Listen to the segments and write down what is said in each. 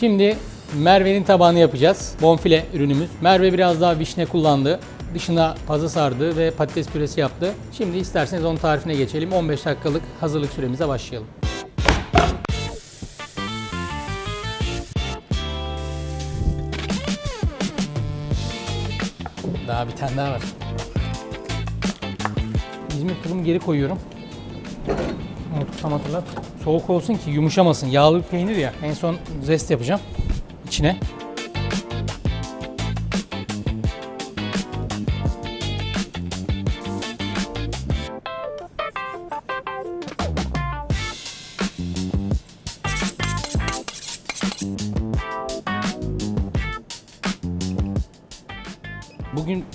Şimdi Merve'nin tabağını yapacağız. Bonfile ürünümüz. Merve biraz daha vişne kullandı. Dışına pazı sardı ve patates püresi yaptı. Şimdi isterseniz onun tarifine geçelim. 15 dakikalık hazırlık süremize başlayalım. Daha bir tane daha var. İzmir kırımı geri koyuyorum. Unutursam hatırlat. Soğuk olsun ki yumuşamasın. Yağlı peynir ya. En son zest yapacağım. içine. Bugünkü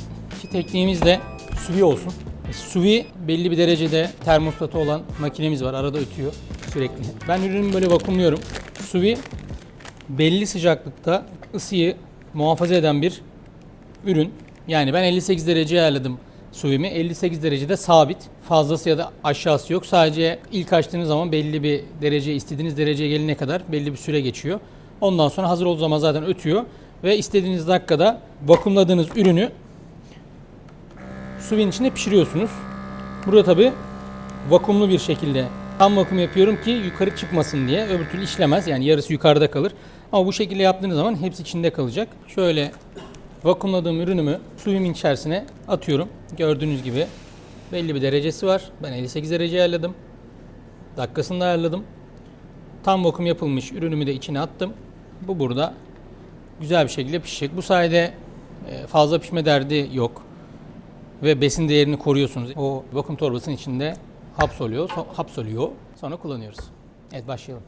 tekniğimiz de suvi olsun. Suvi belli bir derecede termostatı olan makinemiz var. Arada ötüyor sürekli. Ben ürünümü böyle vakumluyorum. Suvi belli sıcaklıkta ısıyı muhafaza eden bir ürün. Yani ben 58 dereceye ayarladım suvimi. 58 derecede sabit. Fazlası ya da aşağısı yok. Sadece ilk açtığınız zaman belli bir derece, istediğiniz dereceye gelene kadar belli bir süre geçiyor. Ondan sonra hazır olduğu zaman zaten ötüyor. Ve istediğiniz dakikada vakumladığınız ürünü suyun içinde pişiriyorsunuz. Burada tabi vakumlu bir şekilde tam vakum yapıyorum ki yukarı çıkmasın diye. Öbür türlü işlemez. Yani yarısı yukarıda kalır. Ama bu şekilde yaptığınız zaman hepsi içinde kalacak. Şöyle vakumladığım ürünümü suyumun içerisine atıyorum. Gördüğünüz gibi belli bir derecesi var. Ben 58 derece ayarladım. Dakikasını da ayarladım. Tam vakum yapılmış ürünümü de içine attım. Bu burada güzel bir şekilde pişecek. Bu sayede e, fazla pişme derdi yok ve besin değerini koruyorsunuz. O vakum torbasının içinde hapsoluyor, so- hapsoluyor. Sonra kullanıyoruz. Evet başlayalım.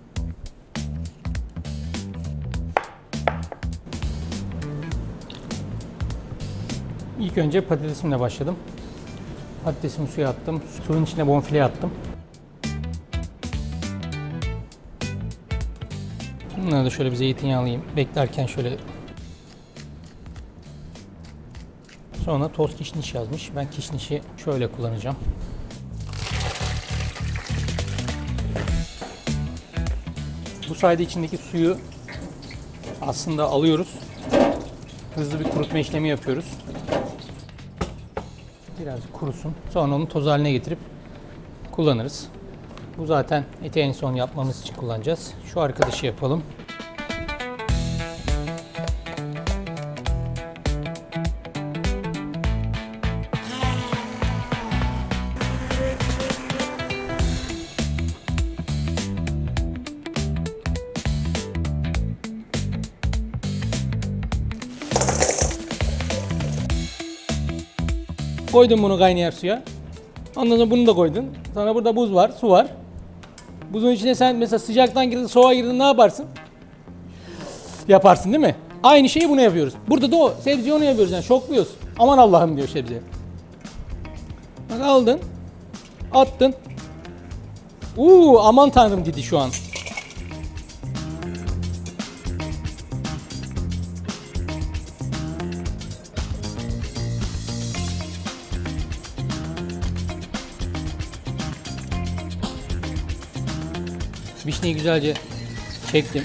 İlk önce patatesimle başladım. Patatesimi suya attım. Suyun içine bonfile attım. Bunları da şöyle bir zeytinyağlayayım. Beklerken şöyle Sonra toz kişniş yazmış. Ben kişnişi şöyle kullanacağım. Bu sayede içindeki suyu aslında alıyoruz. Hızlı bir kurutma işlemi yapıyoruz. Birazcık kurusun. Sonra onu toz haline getirip kullanırız. Bu zaten eti en son yapmamız için kullanacağız. Şu arkadaşı yapalım. Koydun bunu kaynayan suya. Ondan sonra bunu da koydun. Sonra burada buz var, su var. Buzun içine sen mesela sıcaktan girdin, soğuğa girdin ne yaparsın? Yaparsın değil mi? Aynı şeyi bunu yapıyoruz. Burada da o. Sebzeyi onu yapıyoruz yani şokluyoruz. Aman Allah'ım diyor sebze. Bak aldın. Attın. Uuu aman tanrım dedi şu an. Vişneyi güzelce çektim.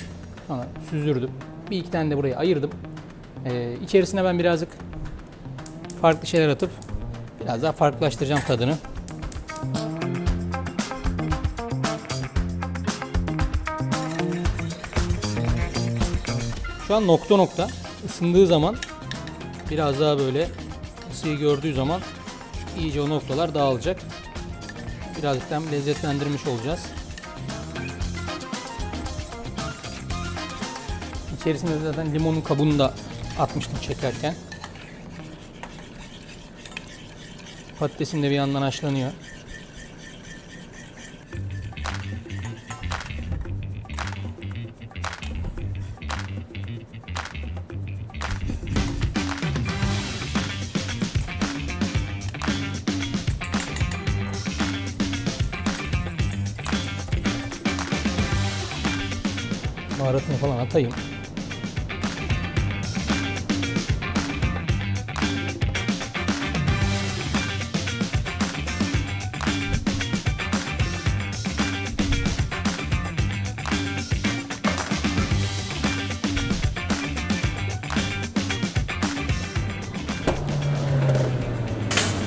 Sonra süzürdüm. Bir iki tane de buraya ayırdım. Ee, içerisine ben birazcık farklı şeyler atıp biraz daha farklılaştıracağım tadını. Şu an nokta nokta ısındığı zaman biraz daha böyle ısıyı gördüğü zaman iyice o noktalar dağılacak. Birazcık lezzetlendirmiş olacağız. İçerisinde zaten limonun kabuğunu da atmıştım çekerken. Patatesim de bir yandan haşlanıyor. Baharatını falan atayım.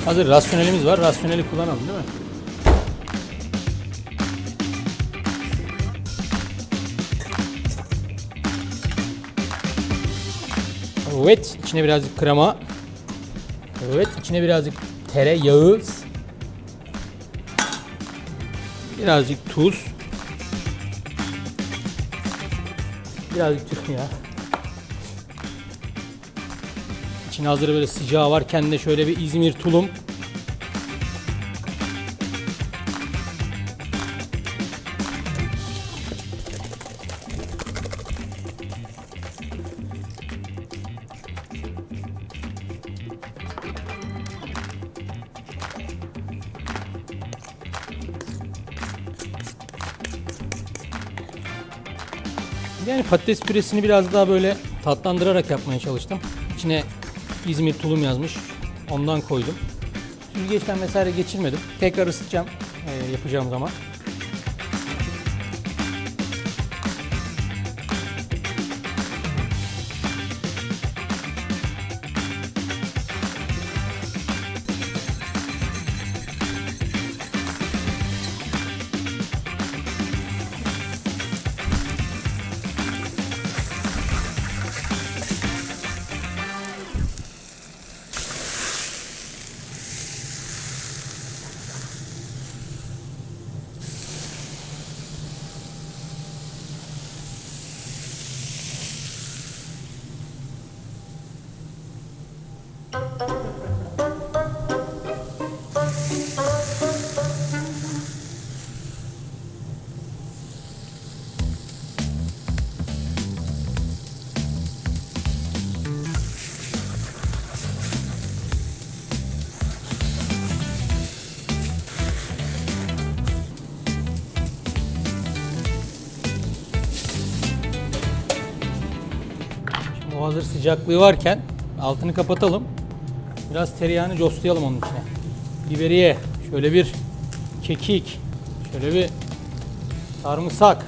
Hazır rasyonelimiz var. Rasyoneli kullanalım değil mi? Evet, içine birazcık krema. Evet, içine birazcık tereyağı. Birazcık tuz. Birazcık tuz ya. İçine hazır böyle sıcağı varken de şöyle bir İzmir tulum. Yani patates püresini biraz daha böyle tatlandırarak yapmaya çalıştım. İçine İzmir tulum yazmış. Ondan koydum. Süzgeçten vesaire geçirmedim. Tekrar ısıtacağım eee, yapacağım zaman. Hazır sıcaklığı varken altını kapatalım. Biraz tereyağını coslayalım onun içine. Biberiye, şöyle bir kekik, şöyle bir sarımsak.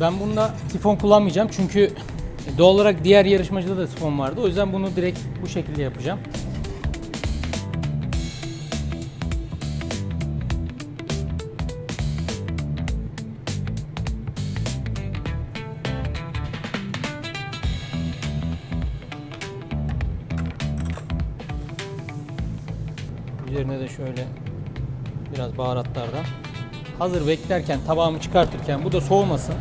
Ben bunda sifon kullanmayacağım çünkü doğal olarak diğer yarışmacıda da sifon vardı. O yüzden bunu direkt bu şekilde yapacağım. Üzerine de şöyle biraz baharatlardan. Hazır beklerken tabağımı çıkartırken bu da soğumasın.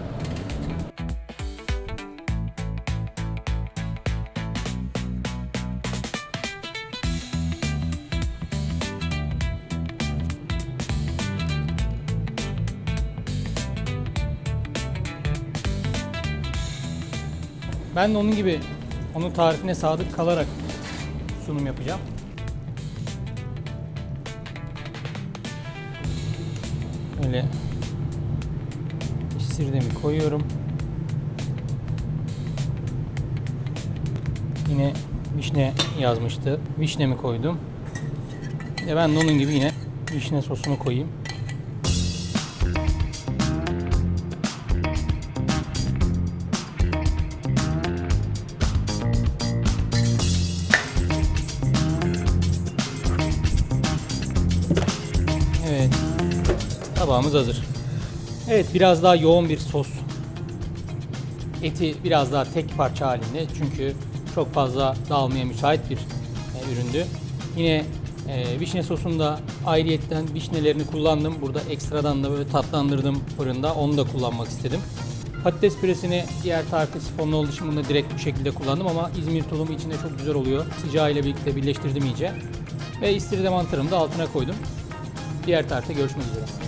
Ben de onun gibi onun tarifine sadık kalarak sunum yapacağım. Öyle sirdemi koyuyorum. Yine vişne yazmıştı. Vişnemi koydum. Ve ben de onun gibi yine vişne sosunu koyayım. Tabağımız hazır. Evet biraz daha yoğun bir sos. Eti biraz daha tek parça halinde çünkü çok fazla dağılmaya müsait bir e, üründü. Yine e, vişne sosunda ayrıyetten vişnelerini kullandım. Burada ekstradan da böyle tatlandırdım fırında. Onu da kullanmak istedim. Patates püresini diğer tarifte sifonlu olduğu için bunu direkt bu şekilde kullandım ama İzmir tulumu içinde çok güzel oluyor. Sıcağı ile birlikte birleştirdim iyice. Ve istiridye mantarımı da altına koydum. Diğer tarifte görüşmek üzere.